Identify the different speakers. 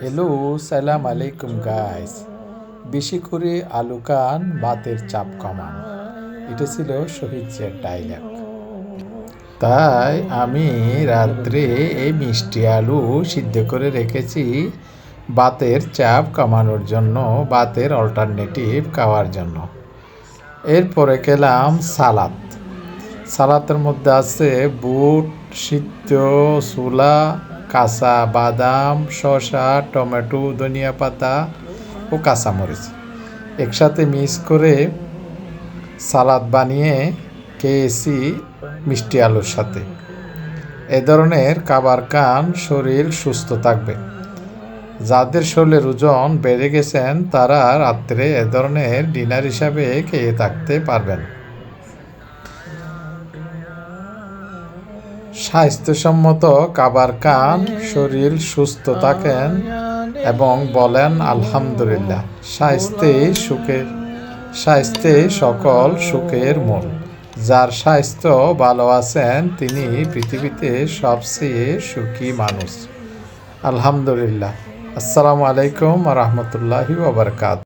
Speaker 1: Hello সালাম আলাইকুম guys বেশি করে আলু কান বাতের চাপ কমান। এটা ছিল শহীদের ডাইলগ তাই আমি রাত্রে এই মিষ্টি আলু সিদ্ধ করে রেখেছি বাতের চাপ কমানোর জন্য বাতের অল্টারনেটিভ খাওয়ার জন্য। এরপরে খেলাম সালাদ। সালাতের মধ্যে আছে বুট, সিদ্ধ, ছোলা কাঁচা বাদাম, শসা, টমেটো, ধনিয়া পাতা ও কাঁচামরিচ। একসাথে মিক্স করে সালাদ বানিয়ে খেয়েছি মিষ্টি আলুর সাথে। এ ধরনের খাবার কান শরীর সুস্থ থাকবে। যাদের শরীরের ওজন বেড়ে গেছেন, তারা রাত্রে এ ধরনের ডিনার হিসাবে খেয়ে থাকতে পারবেন। স্বাস্থ্যসম্মত কাবার কান, শরীর সুস্থ থাকেন এবং বলেন, আলহামদুলিল্লাহ। স্বাস্থ্যে সুখের, স্বাস্থ্যে সকল সুখের মূল। যার স্বাস্থ্য ভালো আছেন, তিনি পৃথিবীতে সবচেয়ে সুখী মানুষ। আলহামদুলিল্লাহ। আসসালামু আলাইকুম রহমতুল্লাহি ওবরকাত